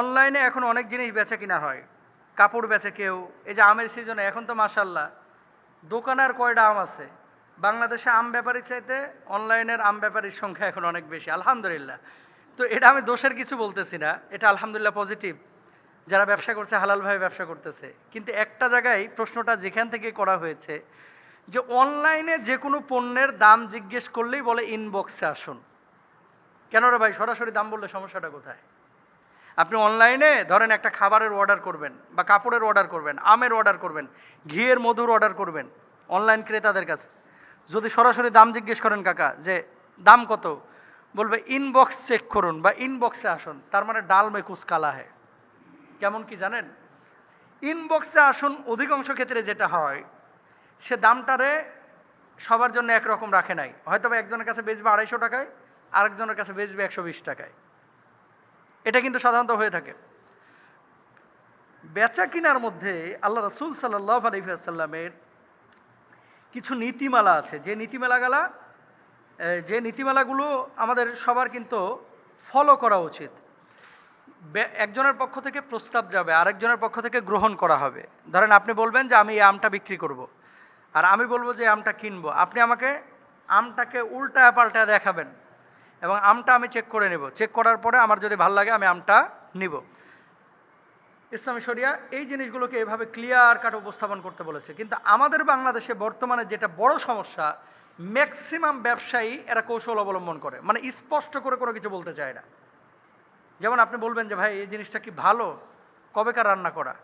অনলাইনে এখন অনেক জিনিস বেচে কিনা হয়। কাপড় বেচে কেউ, এই যে আমের সিজনে এখন তো মাসাল্লাহ দোকানের কয়টা আম আছে? বাংলাদেশে আম ব্যাপারীর চাইতে অনলাইনের আম ব্যাপারীর সংখ্যা এখন অনেক বেশি, আলহামদুলিল্লাহ। তো এটা আমি দোষের কিছু বলতেছি না, এটা আলহামদুলিল্লাহ পজিটিভ যারা ব্যবসা করছে হালালভাবে ব্যবসা করতেছে। কিন্তু একটা জায়গায় প্রশ্নটা যেখান থেকে করা হয়েছে, যে অনলাইনে যে কোনো পণ্যের দাম জিজ্ঞেস করলেই বলে ইনবক্সে আসুন। কেন রে ভাই? সরাসরি দাম বললে সমস্যাটা কোথায়? আপনি অনলাইনে ধরেন একটা খাবারের অর্ডার করবেন বা কাপড়ের অর্ডার করবেন, আমের অর্ডার করবেন, ঘিয়ের মধুর অর্ডার করবেন অনলাইন ক্রেতাদের কাছে। যদি সরাসরি দাম জিজ্ঞেস করেন, কাকা, যে দাম কত? বলবে ইনবক্স চেক করুন বা ইনবক্সে আসুন। তার মানে ডাল মে কুচ কালা হয় কেমন কি জানেন? ইনবক্সে আসুন, অধিকাংশ ক্ষেত্রে যেটা হয়, সে দামটারে সবার জন্য একরকম রাখে নাই। হয়তো একজনের কাছে বেচবে আড়াইশো টাকায়, আরেকজনের কাছে বেচবে একশো বিশ টাকায়। এটা কিন্তু সাধারণত হয়ে থাকে। বেচা কিনার মধ্যে আল্লাহ রসুল সাল্লাহ আলহিহাসাল্লামের কিছু নীতিমালা আছে। যে নীতিমালাগুলা যে নীতিমালাগুলো আমাদের সবার কিন্তু ফলো করা উচিত। একজনের পক্ষ থেকে প্রস্তাব যাবে, আরেকজনের পক্ষ থেকে গ্রহণ করা হবে। ধরেন আপনি বলবেন যে, আমি এই আমটা বিক্রি করব। আর আমি বলব যে আমটা কিনবো। আপনি আমাকে আমটাকে উল্টা পাল্টা দেখাবেন। এবং আমটা আমি চেক করে নেব। চেক করার পরে আমার যদি ভালো লাগে, আমি আমটা নিব। ইসলামী শরিয়া এই জিনিসগুলোকে এভাবে ক্লিয়ার কাট উপস্থাপন করতে বলেছে। কিন্তু আমাদের বাংলাদেশে বর্তমানে যেটা বড় সমস্যা ম্যাক্সিমাম ব্যবসায়ী এরা কৌশল অবলম্বন করে। মানে স্পষ্ট করে কোনো কিছু বলতে চায় না। যেমন আপনি বলবেন যে, ভাই, এই জিনিসটা কি ভালো? কবেকার রান্না করা?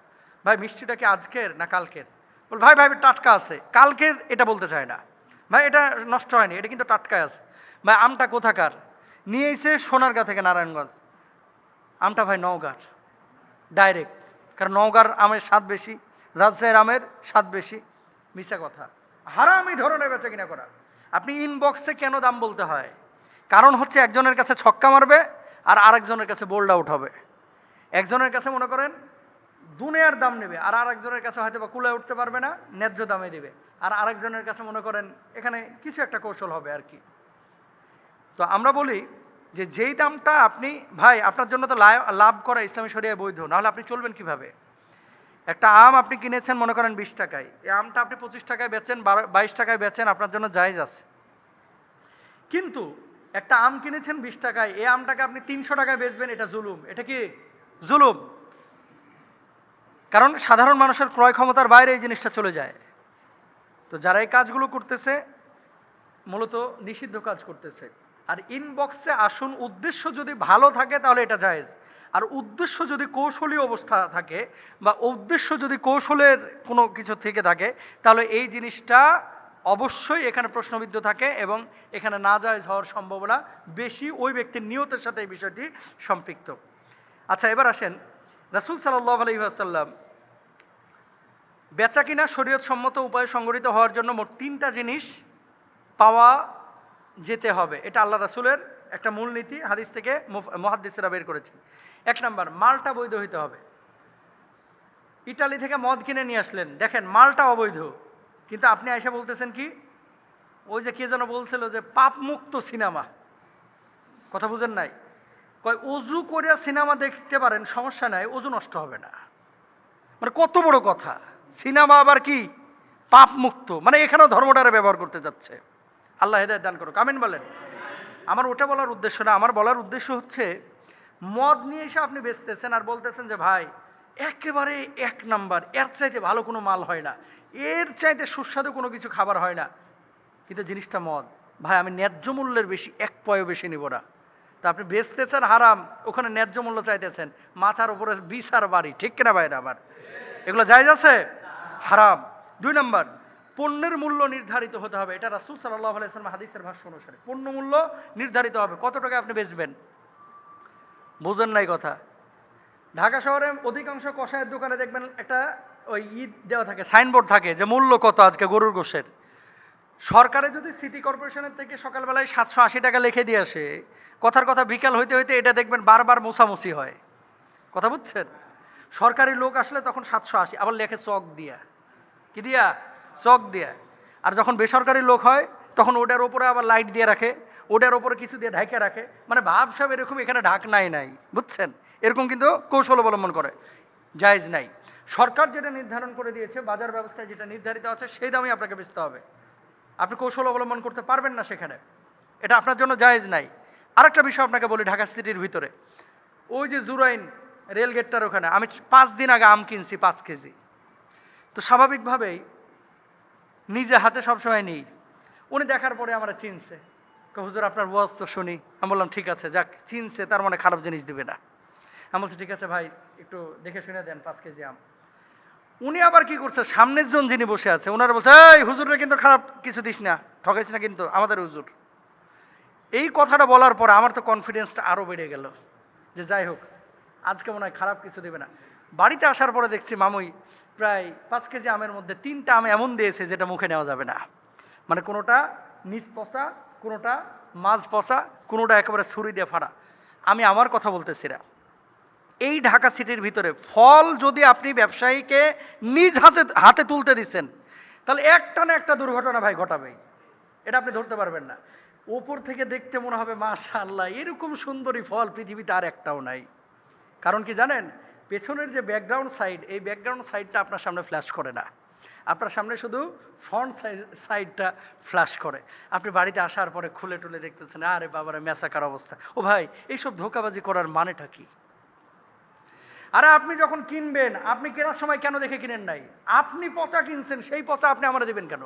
ভাই, মিষ্টিটা কি আজকের না কালকের? বল, ভাই ভাই, টাটকা আছে। কালকের এটা বলতে চায় না। ভাই, এটা নষ্ট হয়নি, এটা কিন্তু টাটকায় আছে। ভাই, আমটা কোথাকার? নিয়ে এসে সোনারগাঁ থেকে নারায়ণগঞ্জ। আমটা ভাই নওগাঁর। ডাইরেক্ট কারণ নওগাঁর আমের স্বাদ বেশি, রাজশাহীর আমের স্বাদ বেশি। মিশা কথা। হারামি ধরনের বেচা কিনা করা। আপনি ইনবক্সে কেন দাম বলতে হয়? কারণ হচ্ছে একজনের কাছে ছক্কা মারবে আর আরেকজনের কাছে বোল্ড আউট হবে। একজনের কাছে মনে করেন দুনিয়ার দাম নেবে আর আরেকজনের কাছে হয়তো বা কুলে উঠতে পারবে না, ন্যায্য দামে দেবে। আর আরেকজনের কাছে মনে করেন এখানে কিছু একটা কৌশল হবে আর কি। তো আমরা বলি যে যেই দামটা আপনি, ভাই, আপনার জন্য তো লাভ করা ইসলামী শরিয়ায় বৈধ, নাহলে আপনি চলবেন কীভাবে? একটা আম আপনি কিনেছেন, মনে করেন, বিশ টাকায়। এই আমটা আপনি পঁচিশ টাকায় বেচেন, বারো, বাইশ টাকায় বেচেন, আপনার জন্য জায়েজ আছে। কিন্তু একটা আম কিনেছেন বিশ টাকায়, এই আমটাকে আপনি তিনশো টাকায় বেচবেন, এটা জুলুম। এটা কি জুলুম? কারণ সাধারণ মানুষের ক্রয় ক্ষমতার বাইরে এই জিনিসটা চলে যায়। তো যারা এই কাজগুলো করতেছে, মূলত নিষিদ্ধ কাজ করতেছে। আর ইনবক্সে আসুন, উদ্দেশ্য যদি ভালো থাকে তাহলে এটা জায়েজ। আর উদ্দেশ্য যদি কৌশলী অবস্থা থাকে বা উদ্দেশ্য যদি কৌশলের কোনো কিছু থেকে থাকে, তাহলে এই জিনিসটা অবশ্যই এখানে প্রশ্নবিদ্ধ থাকে এবং এখানে না জায়েজ হওয়ার সম্ভাবনা বেশি ওই ব্যক্তির নিয়তের সাথে এই বিষয়টি সম্পৃক্ত। আচ্ছা এবার আসেন। রাসুল সাল্লাহ আলহিহাসাল্লাম বেচা কিনা শরীয়ত সম্মত উপায়ে সংগঠিত হওয়ার জন্য মোট তিনটা জিনিস পাওয়া যেতে হবে। এটা আল্লাহ রাসুলের একটা মূলনীতি, হাদিস থেকে মহাদ্দিসেরা বের করেছে এক নাম্বার, মালটা বৈধ হইতে হবে। ইটালি থেকে মদ কিনে নিয়ে আসলেন। দেখেন, মালটা অবৈধ। কিন্তু আপনি আয়সা বলতেছেন কি, ওই যে কে যেন বলছিল যে পাপ মুক্ত সিনেমা। কথা বুঝেন নাই? কয়, অজু করে সিনেমা দেখতে পারেন, সমস্যা নাই, অজু নষ্ট হবে না। মানে কত বড় কথা। সিনেমা আবার কি? পাপ মুক্ত মানে এখানেও ধর্মটারে ব্যবহার করতে যাচ্ছে। আল্লাহ হেদায়ত দান করো কামেন বলেন। আমার ওটা বলার উদ্দেশ্য না, আমার বলার উদ্দেশ্য হচ্ছে, মদ নিয়ে এসে আপনি বেচতেছেন আর বলতেছেন যে, ভাই, একেবারে এক নাম্বার, এর চাইতে ভালো কোনো মাল হয় না, এর চাইতে সুস্বাদু কোনো কিছু খাবার হয় না। কিন্তু জিনিসটা মদ। ভাই, আমি ন্যায্য মূল্যের বেশি, এক পয়ও বেশি নিব না। তা আপনি বেচতেছেন হারাম, ওখানে ন্যায্য মূল্য চাইতেছেন, মাথার উপরে বিশার বাড়ি, ঠিক কিনা ভাই আমার? এগুলো জায়জ আছে? হারাম। দুই নম্বর পণ্যের মূল্য নির্ধারিত হতে হবে। এটা রাসুল সাল্লাহ আলাইসলাম হাদিসের ভাষ্য অনুসারে। পণ্য মূল্য নির্ধারিত হবে। কত টাকা আপনি বেচবেন? বোঝেন নাই কথা। ঢাকা শহরে অধিকাংশ কষায়ের দোকানে দেখবেন একটা ওই ঈদ দেওয়া থাকে, সাইনবোর্ড থাকে যে মূল্য কত আজকে গরুর গোষের সরকারে যদি সিটি কর্পোরেশনের থেকে সকালবেলায় সাতশো আশি টাকা লিখে দিয়ে আসে, কথার কথা বিকাল হইতে হইতে এটা দেখবেন বারবার মোছামুছি হয়। কথা বুঝছেন? সরকারি লোক আসলে তখন সাতশো আশি, আবার লেখে চক দিয়া। কি দিয়া? চক দিয়া। আর যখন বেসরকারি লোক হয়, তখন ওটার ওপরে আবার লাইট দিয়ে রাখে, ওটার ওপরে কিছু দিয়ে ঢাকে রাখে। মানে ভাব সব এরকম এখানে ঢাক নাই নাই, বুঝছেন? এরকম কিন্তু কৌশল অবলম্বন করে, জায়েজ নাই। সরকার যেটা নির্ধারণ করে দিয়েছে, বাজার ব্যবস্থায় যেটা নির্ধারিত আছে, সেই দামই আপনাকে বেচতে হবে। আপনি কৌশল অবলম্বন করতে পারবেন না সেখানে। এটা আপনার জন্য জায়েজ নাই। আরেকটা বিষয় আপনাকে বলি ঢাকা সিটির ভিতরে। ওই যে জুরাইন রেলগেটটার ওখানে, আমি পাঁচ দিন আগে আম কিনছি পাঁচ কেজি। তো স্বাভাবিকভাবেই নিজে হাতে সবসময় নিই। উনি দেখার পরে আমরা চিনছে। হুজুর, আপনার ওয়াজ তো শুনি। আমি বললাম, ঠিক আছে, যাক, চিনছে, তার মানে খারাপ জিনিস দিবে না। আমি বলছি, ঠিক আছে ভাই, একটু দেখে শুনে দেন, পাঁচ কেজি আম। উনি আবার কি করছে, সামনের জন যিনি বসে আছে ওনারা বলছে, এই হুজুরে কিন্তু খারাপ কিছু দিস না, ঠকাইস না কিন্তু, আমাদের হুজুর। এই কথাটা বলার পর আমার তো কনফিডেন্সটা আরও বেড়ে গেল, যে যাই হোক, আজকে মনে হয় খারাপ কিছু দেবে না। বাড়িতে আসার পরে দেখছি মামুই প্রায় পাঁচ কেজি আমের মধ্যে তিনটা আম এমন দিয়েছে যেটা মুখে নেওয়া যাবে না। মানে কোনোটা নিচ পচা, কোনোটা মাছ পচা, কোনোটা একেবারে ছুরি দিয়ে ফাড়া। আমি আমার কথা বলতেছি না। এই ঢাকা সিটির ভিতরে ফল যদি আপনি ব্যবসায়ীকে নিজ হাতে হাতে তুলতে দিচ্ছেন, তাহলে একটা না একটা দুর্ঘটনা ভাই ঘটাবেই। এটা আপনি ধরতে পারবেন না। ওপর থেকে দেখতে মনে হবে, মাশাআল্লাহ, এরকম সুন্দরী ফল পৃথিবীতে আর একটাও নাই। কারণ কি জানেন? পেছনের যে ব্যাকগ্রাউন্ড সাইড এই ব্যাকগ্রাউন্ড সাইডটা আপনার সামনে ফ্ল্যাশ করে না। আপনার সামনে শুধু ফ্রন্ট সাইডটা ফ্ল্যাশ করে। আপনি বাড়িতে আসার পরে খুলে টুলে দেখতেছেন, আরে বাবারে মেসাকার অবস্থা। ও ভাই, এইসব ধোকাবাজি করার মানেটা কি? আরে আপনি যখন কিনবেন, আপনি কেনার সময় কেন দেখে কিনেন নাই? আপনি পচা কিনছেন, সেই পচা আপনি আমরা দেবেন কেন?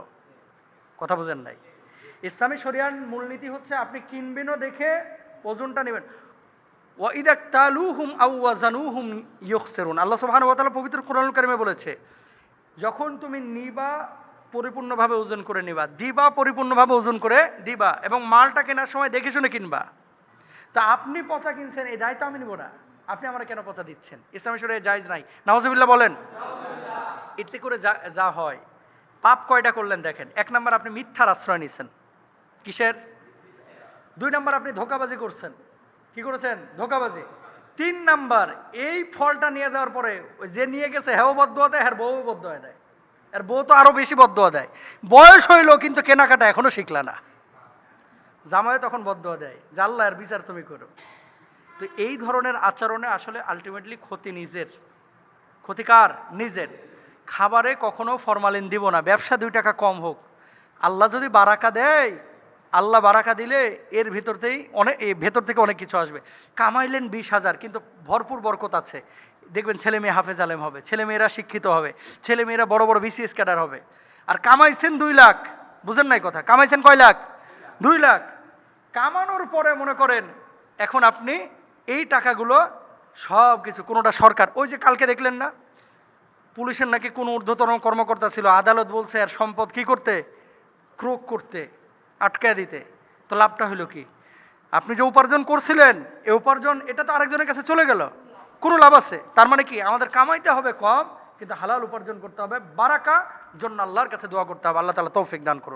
কথা বোঝেন নাই। ইসলামী শরিয়ার মূলনীতি হচ্ছে আপনি কিনবেনও দেখে ওজনটা নেবেন। ওয়াইদা তালু হুম আউয়াজানু হুম ইয়কসেরুন আল্লাহ সুবহান ওয়া তাআলা পবিত্র কোরআন কারিমে বলেছে, যখন তুমি নিবা পরিপূর্ণভাবে ওজন করে নিবা, দিবা পরিপূর্ণভাবে ওজন করে দিবা এবং মালটা কেনার সময় দেখে শুনে কিনবা, তা আপনি পচা কিনছেন, এই দায়িত্ব আমি নিব না। আপনি আমরা কেন পচা দিচ্ছেন? ইসলামী শরীরে জায়জ নাই। নওয়াজবিল্লাহ বলেন। এতে করে যা যা হয়, পাপ কয়টা করলেন দেখেন। এক নম্বর আপনি মিথ্যার আশ্রয় নিচ্ছেন কিসের? দুই নম্বর আপনি ধোকাবাজি করছেন। কি করেছেন? ধোকাবাজি। তিন নাম্বার, এই ফলটা নিয়ে যাওয়ার পরে যে নিয়ে গেছে হ্যাও বদুয়া দেয় হ্যার বউ বদুয়া দেয়। আর বউ তো আরও বেশি বদুয়া দেয়। বয়স হইল কিন্তু কেনাকাটা এখনও শিখলা না। জামাই তখন বদুয়া দেয় জাল্লা আর বিচার তুমি করো। তো এই ধরনের আচরণে আসলে আলটিমেটলি ক্ষতি নিজের। ক্ষতিকার নিজের। খাবারে কখনো ফরমালিন দিব না, ব্যবসা দুই টাকা কম হোক। আল্লাহ যদি বারাকা দেয় আল্লাহ বারাকা দিলে এর ভিতরতেই অনেক ভেতর থেকে অনেক কিছু আসবে। কামাইলেন বিশ হাজার, কিন্তু ভরপুর বরকত আছে। দেখবেন ছেলে মেয়ে হাফেজ আলেম হবে, ছেলে মেয়েরা শিক্ষিত হবে, ছেলে মেয়েরা বড় বড় বিসিএস ক্যাডার হবে। আর কামাইছেন দুই লাখ, বুঝেন নাই কথা, কামাইছেন কয় লাখ? দুই লাখ। কামানোর পরে মনে করেন, এখন আপনি এই টাকাগুলো সব কিছু, কোনোটা সরকার, ওই যে কালকে দেখলেন না? পুলিশের নাকি কোনো ঊর্ধ্বতন কর্মকর্তা ছিল, আদালত বলছে, আর সম্পদ কি করতে? ক্রোক করতে। আটকায় দিতে। তো লাভটা হলো কি? আপনি যে উপার্জন করছিলেন, এ উপার্জন, এটা তো আরেকজনের কাছে চলে গেল। কোনো লাভ আছে। তার মানে কি? আমাদের কামাইতে হবে কম, কিন্তু হালাল উপার্জন করতে হবে। বারাকা, জন্য আল্লাহর কাছে দোয়া করতে হবে। আল্লাহ তালা তৌফিক দান করুন।